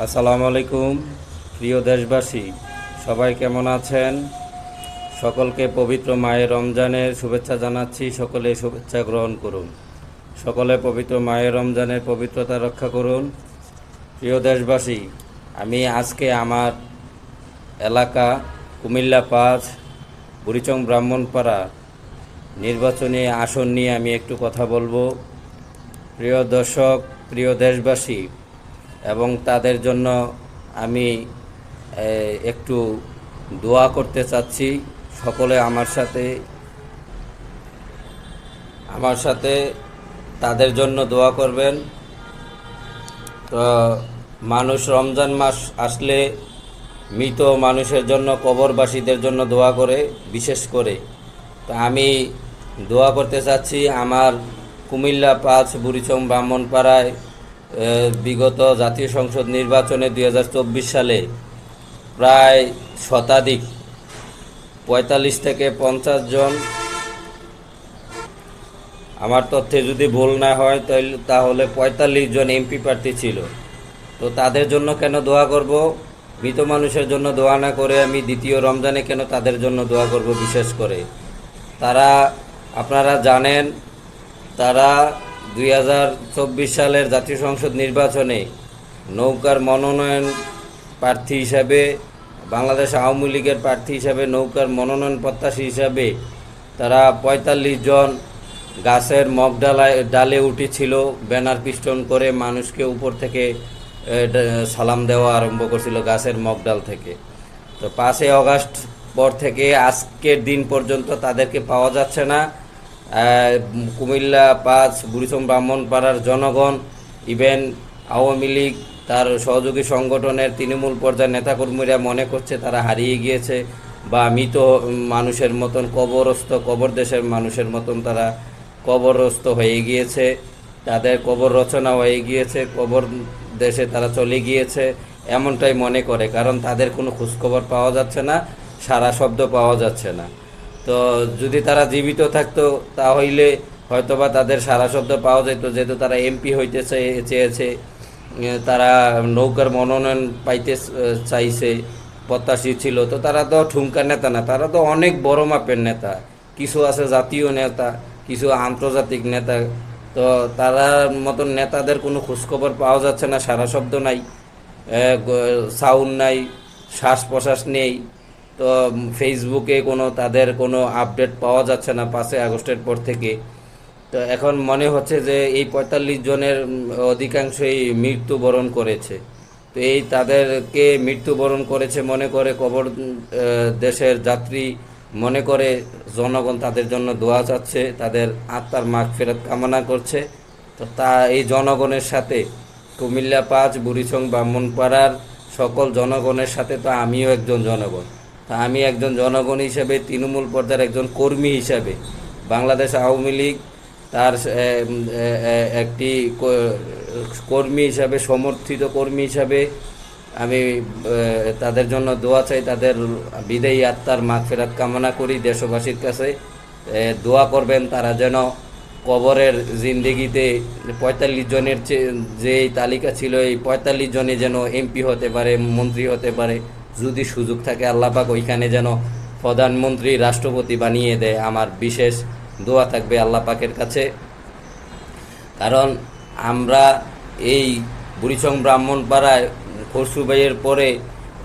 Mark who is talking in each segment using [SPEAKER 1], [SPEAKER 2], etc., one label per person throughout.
[SPEAKER 1] আসসালামু আলাইকুম, প্রিয় দেশবাসী। সবাই কেমন আছেন? সকলকে পবিত্র মায়ের রমজানের শুভেচ্ছা জানাচ্ছি। সকলে শুভেচ্ছা গ্রহণ করুন। সকলে পবিত্র মায়ের রমজানের পবিত্রতা রক্ষা করুন। প্রিয় দেশবাসী, আমি আজকে আমার এলাকা কুমিল্লা পাঁচ, বুড়িচং ব্রাহ্মণপাড়া নির্বাচনী আসন নিয়ে আমি একটু কথা বলব। প্রিয় দর্শক, প্রিয় দেশবাসী এবং তাদের জন্য আমি একটু দোয়া করতে চাচ্ছি সকলে আমার সাথে। আমার সাথে তাদের জন্য দোয়া করবেন। তো মানুষ রমজান মাস আসলে মৃত মানুষের জন্য, কবরবাসীদের জন্য দোয়া করে, বিশেষ করে। তো আমি দোয়া করতে চাচ্ছি আমার কুমিল্লা পাঁচ বুড়িচং ব্রাহ্মণপাড়ায় বিগত জাতীয় সংসদ নির্বাচনে দু হাজার চব্বিশ সালে প্রায় শতাধিক, পঁয়তাল্লিশ থেকে পঞ্চাশ জন। আমার তথ্যে যদি ভুল না হয় তাহলে পঁয়তাল্লিশ জন এমপি প্রার্থী ছিল। তো তাদের জন্য কেন দোয়া করব? মৃত মানুষের জন্য দোয়া না করে আমি দ্বিতীয় রমজানে কেন তাদের জন্য দোয়া করব বিশেষ করে? তারা, আপনারা জানেন, তারা দুই হাজার চব্বিশ সালের জাতীয় সংসদ নির্বাচনে নৌকার মনোনয়ন প্রার্থী হিসাবে, বাংলাদেশ আওয়ামী লীগের প্রার্থী হিসাবে, নৌকার মনোনয়ন প্রত্যাশী হিসাবে তারা পঁয়তাল্লিশ জন গাছের মগ ডালায়, ডালে উঠেছিল, ব্যানার পিস্টন করে মানুষকে উপর থেকে সালাম দেওয়া আরম্ভ করছিল গাছের মগ ডাল থেকে। তো পাঁচই অগাস্ট পর থেকে আজকের দিন পর্যন্ত তাদেরকে পাওয়া যাচ্ছে না। কুমিল্লা পাঁচ বুড়িচং ব্রাহ্মণপাড়ার জনগণ, ইভেন আওয়ামী লীগ, তার সহযোগী সংগঠনের তৃণমূল পর্যায়ের নেতাকর্মীরা মনে করছে তারা হারিয়ে গিয়েছে বা মৃত মানুষের মতন, কবরস্থ, কবর দেশের মানুষের মতন তারা কবরস্থ হয়ে গিয়েছে। তাদের কবর রচনা হয়ে গিয়েছে, কবর দেশে তারা চলে গিয়েছে এমনটাই মনে করে, কারণ তাদের কোনো খোঁজখবর পাওয়া যাচ্ছে না, সারা শব্দ পাওয়া যাচ্ছে না। তো যদি তারা জীবিত থাকতো তাহলে হয়তোবা তাদের সারা শব্দ পাওয়া যেত, যেহেতু তারা এমপি হইতে চেয়ে- চেয়েছে তারা নৌকার মনোনয়ন পাইতে চাইছে, প্রত্যাশী ছিল। তো তারা তো ঠুমকা নেতা না, তারা তো অনেক বড় মাপের নেতা। কিছু আছে জাতীয় নেতা, কিছু আন্তর্জাতিক নেতা। তো তারা মতন নেতাদের কোনো খোঁজখবর পাওয়া যাচ্ছে না, সারা শব্দ নাই। সাউন্ড নাই শ্বাস প্রশ্বাস নেই। তো ফেসবুকে কোনো, তাদের কোনো আপডেট পাওয়া যাচ্ছে না পাঁচই আগস্টের পর থেকে। তো এখন মনে হচ্ছে যে এই পঁয়তাল্লিশ জনের অধিকাংশই মৃত্যুবরণ করেছে। তো এই তাদেরকে মৃত্যুবরণ করেছে মনে করে কবর দেশের যাত্রী মনে করে জনগণ তাদের জন্য দোয়া চাচ্ছে, তাদের আত্মার মাগ ফেরত কামনা করছে। তো তা, এই জনগণের সাথে, কুমিল্লা পাঁচ, বুড়িচং, ব্রাহ্মণপাড়ার সকল জনগণের সাথে তো আমিও একজন জনগণ। তা আমি একজন জনগণ হিসাবে, তৃণমূল পর্যায়ের একজন কর্মী হিসাবে, বাংলাদেশ আওয়ামী লীগ তার একটি কর্মী হিসাবে, সমর্থিত কর্মী হিসাবে আমি তাদের জন্য দোয়া চাই, তাদের বিদায়ী আত্মার মাগফেরাত কামনা করি দেশবাসীর কাছে। দোয়া করবেন তারা যেন কবরের জিন্দেগিতে পঁয়তাল্লিশ জনের যে তালিকা ছিল, এই পঁয়তাল্লিশ জনে যেন এমপি হতে পারে, মন্ত্রী হতে পারে। যদি সুযোগ থাকে আল্লাপাক ওইখানে যেন প্রধানমন্ত্রী, রাষ্ট্রপতি বানিয়ে দেয়। আমার বিশেষ দোয়া থাকবে আল্লাহ পাকের কাছে। কারণ আমরা এই বুড়িচং ব্রাহ্মণপাড়ায় খসরুবাইয়ের পরে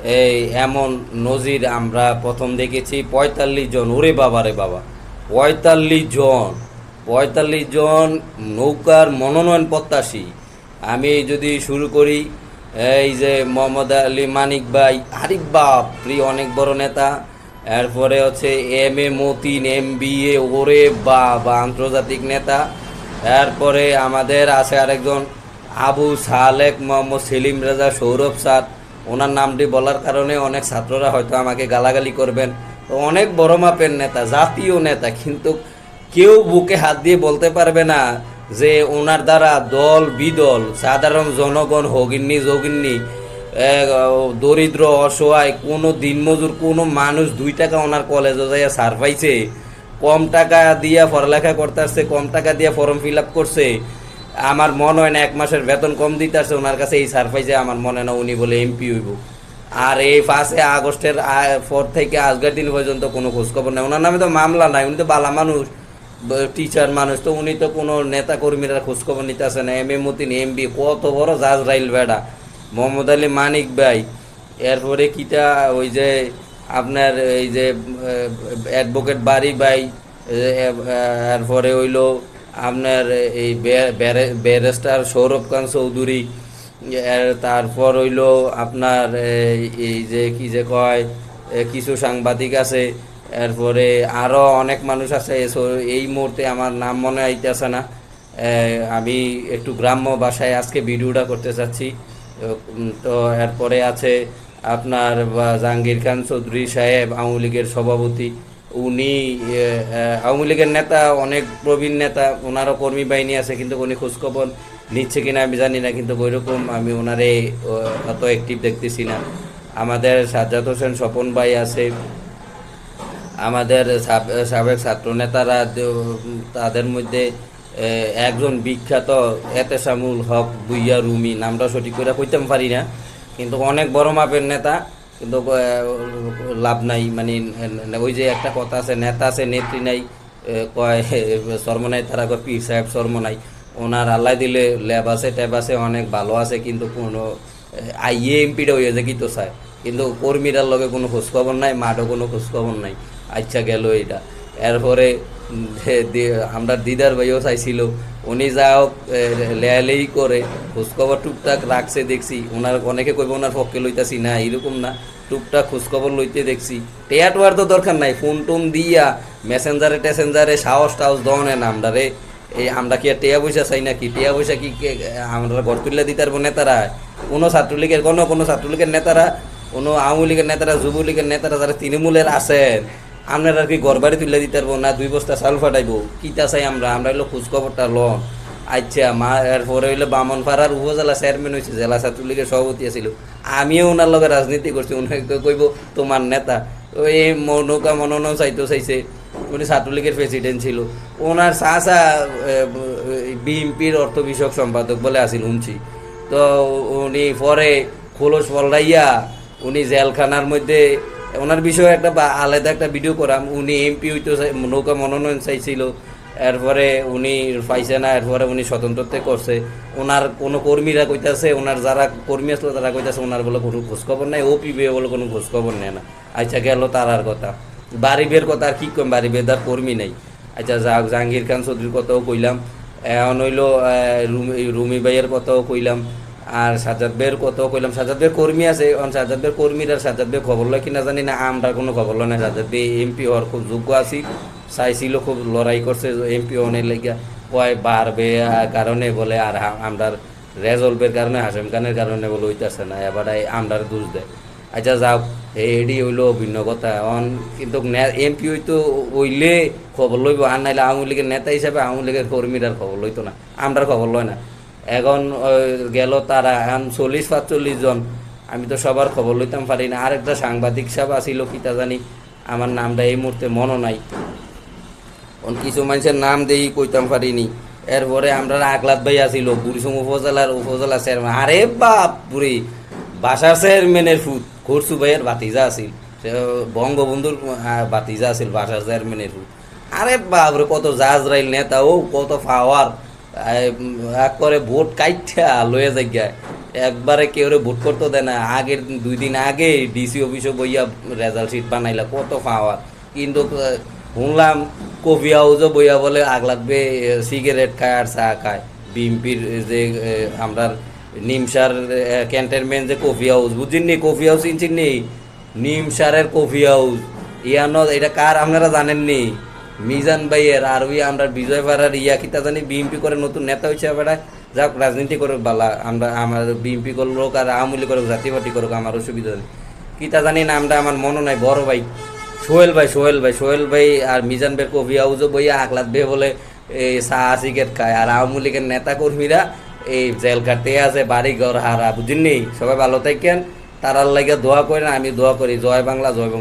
[SPEAKER 1] এই এমন নজির আমরা প্রথম দেখেছি। পঁয়তাল্লিশ জন, ওরে বাবা রে বাবা, পঁয়তাল্লিশ জন পঁয়তাল্লিশ জন নৌকার মনোনয়ন প্রত্যাশী। আমি যদি শুরু করি এই যে মোহাম্মদ আলী মানিক ভাই আরিফ বাপ প্রিয় অনেক বড় নেতা। এরপরে হচ্ছে M A Matin, M B A, ওরে বা বা আন্তর্জাতিক নেতা। এরপরে আমাদের আছে আরেকজন, আবু সালেক মোহাম্মদ সেলিম রাজা সৌরভ স্যার। ওনার নামটি বলার কারণে অনেক ছাত্ররা হয়তো আমাকে গালাগালি করবেন। তো অনেক বড় মাপের নেতা, জাতীয় নেতা, কিন্তু কেউ বুকে হাত দিয়ে বলতে পারবে না। যে ওনার দ্বারা দল, বিদল, সাধারণ জনগণ হগিন্নি জগিন্নি দরিদ্র, অসহায়, কোনো দিনমজুর, কোনো মানুষ দুই টাকা ওনার কলেজে যাইয়া সার পাইছে, কম টাকা দিয়া পড়ালেখা করতে আসছে কম টাকা দিয়া ফর্ম ফিল আপ করছে, আমার মনে হয় না এক মাসের বেতন কম দিতে আসছে ওনার কাছে এই সার পাইছে, আমার মনে না উনি বলে এমপি হইব। আর এই পাঁচে আগস্টের পর থেকে আজকের দিন পর্যন্ত কোনো খোঁজখবর নেই। ওনার নামে তো মামলা নাই, উনি তো বালা মানুষ। টিচার মানুষ, তো উনি তো কোনো নেতা কর্মীরা খোঁজখবর নিতে আসে না। এম এ মতিন এমবি কত বড় জাজরাইল বেড়া। মোহাম্মদ আলী মানিক ভাই, এরপরে কিটা ওই যে আপনার এই যে অ্যাডভোকেট বাড়ি ভাই এরপরে হইল আপনার এই ব্যারিস্টার সৌরভ খান চৌধুরী তারপর হইল আপনার এই যে কি যে কয় কিছু সাংবাদিক আছে এরপরে আরও অনেক মানুষ আছে এই মুহূর্তে আমার নাম মনে আইতেছে না। আমি একটু গ্রাম্য ভাষায় আজকে ভিডিওটা করতে চাচ্ছি। তো এরপরে আছে আপনার জাহাঙ্গীর খান চৌধুরী সাহেব, আওয়ামী লীগের সভাপতি। উনি আওয়ামী লীগের নেতা, অনেক প্রবীণ নেতা, ওনারও কর্মী বাহিনী আছে, কিন্তু উনি খোঁজখবর নিচ্ছে কিনা আমি জানি না, কিন্তু ওইরকম আমি ওনারে অত অ্যাক্টিভ দেখতেছি না। আমাদের সাজ্জাদ হোসেন স্বপন ভাই আছে আমাদের সাব- সাবেক ছাত্র নেতারা তাদের মধ্যে একজন বিখ্যাত এতেশামুল হক বুইয়া রুমি, নামটা সঠিক করে কইতাম পারি না। কিন্তু অনেক বড় মাপের নেতা, কিন্তু লাভ নাই মানে ওই যে একটা কথা আছে, নেতা আছে, নেত্রী নাই কয় সর্বনাই তারা কয় পীর সাহেব সর্বনাই ওনার আল্লাহ দিলে ল্যাব আছে, ট্যাব আছে, অনেক ভালো আছে, কিন্তু কোনো আইএ এমপিটা হয়ে যায় কি তো চায় কিন্তু কর্মীরার লগে কোনো খোঁজখবর নাই, মাঠও কোনো খোঁজখবর নাই। আচ্ছা গেল এটা এরপরে আমরা দিদার ভাইও চাইছিল, উনি যা হোক লেয়ালেই করে, খোঁজখবর টুকটাক রাখছে, দেখছি। ওনার অনেকে কইব ওনার পক্ষে লইতাছি না এরকম না। টুকটাক খোঁজখবর লইতে দেখছি। টেয়া টোয়ার তো দরকার নাই, ফোন টোন দিয়া, মেসেঞ্জারে টেসেঞ্জারে সাহস টাহস দনে না আমরা রে। এই আমরা কি আর টেয়া পয়সা চাই নাকি? টিয়া পয়সা কি আমরা ঘর তুলে দিতে পারব নেতারা? কোনো ছাত্রলীগের, কোনো কোনো ছাত্রলীগের নেতারা, কোনো আওয়ামী লীগের নেতারা, যুবলীগের নেতারা যারা তৃণমূলের আছেন আপনারা কি ঘর বাড়ি তুলে দিতে পারব না? দুই বস্তা চাল ফাটাইবো। কিতা চাই আমরা? আমরা হইল খোঁজখবরটা লন। আচ্ছা মা, এরপরে হইল বামনপাড়ার উপজেলা চেয়ারম্যান হয়েছে জেলা ছাত্রলীগের সভাপতি আছিল। আমিও ওনার লগে রাজনীতি করছি উনাকে কইব, তোমার নেতা? ওই নৌকা মনোনয়ন চাইতেও চাইছে। উনি ছাত্রলীগের প্রেসিডেন্ট ছিল। ওনার চাচা বিএনপির অর্থ বিষয়ক সম্পাদক বলে আসিল শুনছি। তো উনি পরে খোলস পল্লাইয়া উনি জেলখানার মধ্যে ওনার বিষয়ে একটা আলাদা একটা ভিডিও করাম। উনি এমপি হইতে নৌকা মনোনয়ন চাইছিল। এরপরে উনি পাইছে না, এরপরে উনি স্বতন্ত্রতে করছে। ওনার কোনো কর্মীরা কইতাছে, ওনার যারা কর্মী আসলো তারা কইতাছে ওনার বলে কোনো খোঁজখবর নাই ও পিবে বলে কোনো খোঁজখবর নেয় না। আচ্ছা গেল তারার কথা। বাড়ি বের কথা আর কি কম বাড়ি বেদার কর্মী নাই। আচ্ছা যাক জাহাঙ্গীর খান চৌধুরীর কথাও কইলাম। এখন হইল রুমি রুমি ভাইয়ের কথাও কইলাম। আর সাজাদ বের কথাও কইলাম সাজাদ বের কর্মী আছে। এখন সাজাদ বের কর্মীর আর সাজাদ বের খবর লয় কিনা জানি না আমরা কোনো খবর লয় না। সাজাদ বে এমপি হওয়ার খুব যোগ্য আছি। চাইছিল খুব লড়াই করছে এমপি হনের লেগে কয় বাড়বে কারণে বলে আর আমরার রেজলভের কারণে হাসেম খানের কারণে বলে হইতেছে না, এবার আমরার দোষ দেয়। আচ্ছা যাও এডি হইল ভিন্ন কথা। অন কিন্তু এমপি হইতো হইলে খবর লইব, আর নাইলে আওয়ামী লীগের নেতা হিসাবে আওয়ামী লীগের কর্মীরা খবর লইতো না। আমরা খবর লয় না। এখন গেল তারা, এখন চল্লিশ পাঁচচল্লিশ জন। আমি তো সবার খবর লইতাম, পারি না। আরেকটা সাংবাদিক সাহেব আসিল কিতা জানি, আমার নামটা এই মুহূর্তে মনও নাই। কিছু মানুষের নাম দেই, কইতাম পারিনি। এরপরে আমরা আকলাদ ভাই আসিল বুড়িসং উপজেলার উপজেলা চেয়ারম্যান আরে বাপ বুড়ি, বাসার চেয়ারম্যানের ফুট খরসু ভাইয়ের বাতিজা আছিল সে বঙ্গবন্ধুর বাতিজা আছিল বাসার চেয়ারম্যানের ফুট আরে বাপরে, কত জাজরাইল নেতা, ও কত পাওয়ার করে ভোট কাইঠা লয়ে যাই একবারে কেউ ভোট করতে দেয় না। আগের দুই দিন আগে ডিসি অফিসে বইয়া রেজাল্ট শিট বানাইলা, কত পাওয়ার। কিন্তু শুনলাম কফি হাউসও বইয়া বলে, আগ লাগবে সিগারেট খায় আর চা খায়। বিএমপির যে আমরা নিমসার ক্যান্টনমেন্ট যে কফি হাউস বুঝছেন নি কফি হাউস চিনছেন নি নিমসারের কফি হাউস ইয়ানো, এটা কার আপনারা জানেন নি মিজান ভাইয়ের আর ওই আমরা বিজয় পাড়ার ইয়া কিতা জানি বিএমপি করে নতুন নেতা হয়েছে বেড়ায় যাক, রাজনীতি করুক বালা, আমরা, আমার বিএমপি করুক আর আওয়ামী লীগ করুক জাতীয় পার্টি করুক, আমার অসুবিধা নেই। কিতা জানি নামটা আমার মনে নাই, বড় ভাই। সোহেল ভাই সোহেল ভাই সোহেল ভাই আর মিজান ভাই কবি হাউজও বইয়া আকলাদ বে বলে এই চা সিগারেট খায়। আর আওয়ামী লীগের নেতা কর্মীরা এই জেল কাটতে আছে বাড়ি ঘর হারা বুঝিনি সবাই ভালো থাকেন, তারার লাগে দোয়া করেন আমি দোয়া করি। জয় বাংলা জয় বাংলা